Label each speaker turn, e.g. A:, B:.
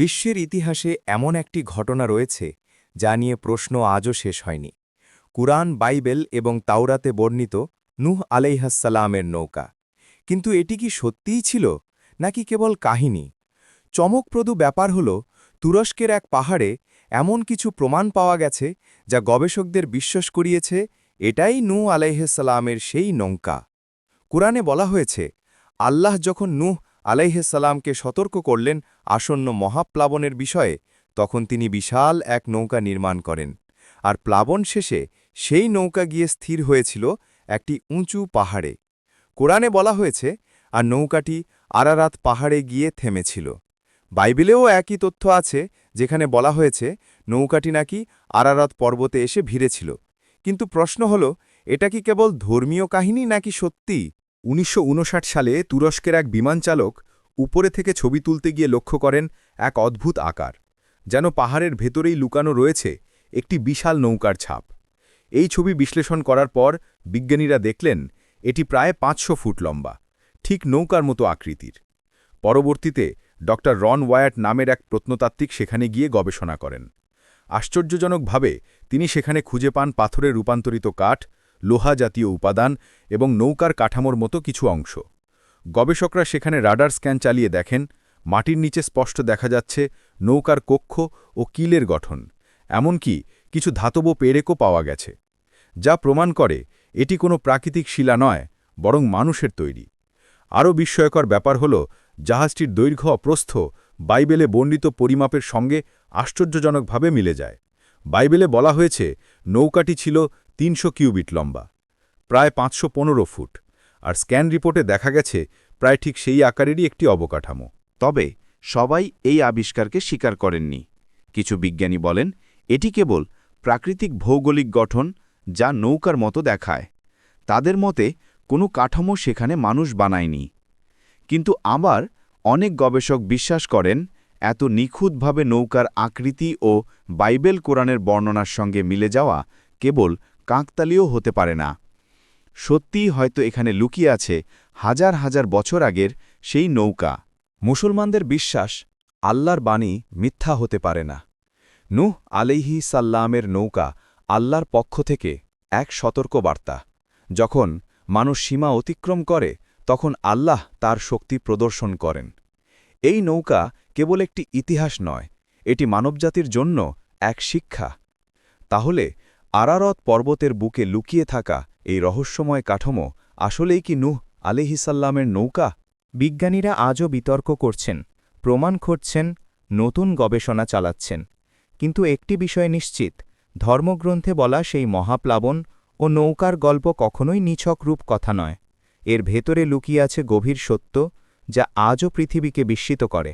A: বিশ্বের ইতিহাসে এমন একটি ঘটনা রয়েছে, যা নিয়ে প্রশ্ন আজও শেষ হয়নি। কুরআন, বাইবেল এবং তাওরাতে বর্ণিত নূহ আলাইহাসালামের নৌকা। কিন্তু এটি কি সত্যিই ছিল, নাকি কেবল কাহিনী? চমকপ্রদ ব্যাপার হল, তুরস্কের এক পাহাড়ে এমন কিছু প্রমাণ পাওয়া গেছে, যা গবেষকদের বিশ্বাস করিয়েছে, এটাই নূ আলাইহাসালামের সেই নৌকা। কুরআনে বলা হয়েছে, আল্লাহ যখন নূহ আলাইহাসালামকে সতর্ক করলেন আসন্ন মহাপ্লাবনের বিষয়ে, তখন তিনি বিশাল এক নৌকা নির্মাণ করেন। আর প্লাবন শেষে সেই নৌকা গিয়ে স্থির হয়েছিল একটি উঁচু পাহাড়ে। কোরআনে বলা হয়েছে, আর নৌকাটি আরারাত পাহাড়ে গিয়ে থেমেছিল। বাইবেলেও একই তথ্য আছে, যেখানে বলা হয়েছে, নৌকাটি নাকি আরারাত পর্বতে এসে ভিড়েছিল। কিন্তু প্রশ্ন হল, এটা কি কেবল ধর্মীয় কাহিনী নাকি সত্যি
B: উনিশশো উনষাট সালে তুরস্কের এক বিমান চালক উপরে থেকে ছবি তুলতে গিয়ে লক্ষ্য করেন এক অদ্ভুত আকার, যেন পাহাড়ের ভেতরেই লুকানো রয়েছে একটি বিশাল নৌকার ছাপ। এই ছবি বিশ্লেষণ করার পর বিজ্ঞানীরা দেখলেন, এটি প্রায় পাঁচশো ফুট লম্বা, ঠিক নৌকার মতো আকৃতির। পরবর্তীতে ড রন ওয়ায়াট নামের এক প্রত্নতাত্ত্বিক সেখানে গিয়ে গবেষণা করেন। আশ্চর্যজনকভাবে তিনি সেখানে খুঁজে পান পাথরে রূপান্তরিত কাঠ লোহা জাতীয় উপাদান এবং নৌকার কাঠামোর মতো কিছু অংশ। গবেষকরা সেখানে রাডার স্ক্যান চালিয়ে দেখেন, মাটির নিচে স্পষ্ট দেখা যাচ্ছে নৌকার কক্ষ ও কিলের গঠন, এমনকি কিছু ধাতব পেরেকও পাওয়া গেছে, যা প্রমাণ করে এটি কোনো প্রাকৃতিক শিলা নয়, বরং মানুষের তৈরি। আরও বিস্ময়কর ব্যাপার হল, জাহাজটির দৈর্ঘ্য অপ্রস্থ, বাইবেলে বর্ণিত পরিমাপের সঙ্গে আশ্চর্যজনকভাবে মিলে যায়। বাইবেলে বলা হয়েছে, নৌকাটি ছিল তিনশো কিউবিট লম্বা, প্রায় পাঁচশো পনেরো ফুট, আর স্ক্যান রিপোর্টে দেখা গেছে প্রায় ঠিক সেই আকারেরই একটি অবকাঠামো।
C: তবে সবাই এই আবিষ্কারকে স্বীকার করেননি। কিছু বিজ্ঞানী বলেন, এটি কেবল প্রাকৃতিক ভৌগোলিক গঠন যা নৌকার মতো দেখায়। তাদের মতে কোনো কাঠামো সেখানে মানুষ বানায়নি। কিন্তু আবার অনেক গবেষক বিশ্বাস করেন, এত নিখুঁতভাবে নৌকার আকৃতি ও বাইবেল কোরআনের বর্ণনার সঙ্গে মিলে যাওয়া কেবল কাকতালীয় হতে পারে না। সত্যিই হয়তো এখানে লুকিয়ে আছে হাজার হাজার বছর আগের সেই নৌকা।
A: মুসলমানদের বিশ্বাস আল্লাহর বাণী মিথ্যা হতে পারে না। নুহ আলিহি সাল্লামের নৌকা আল্লাহর পক্ষ থেকে এক সতর্ক বার্তা যখন মানুষ সীমা অতিক্রম করে, তখন আল্লাহ তার শক্তি প্রদর্শন করেন। এই নৌকা কেবল একটি ইতিহাস নয়, এটি মানবজাতির জন্য এক শিক্ষা। তাহলে আরারত পর্বতের বুকে লুকিয়ে থাকা এই রহস্যময় কাঠামো আসলেই কি নুহ আলিহিসাল্লামের নৌকা? বিজ্ঞানীরা আজও বিতর্ক করছেন, প্রমাণ খুঁজছেন, নতুন গবেষণা চালাচ্ছেন। কিন্তু একটি বিষয় নিশ্চিত, ধর্মগ্রন্থে বলা সেই মহাপ্লাবন ও নৌকার গল্প কখনোই নিছক রূপ কথা নয়। এর ভেতরে লুকিয়ে আছে গভীর সত্য যা আজও পৃথিবীকে বিস্মিত করে।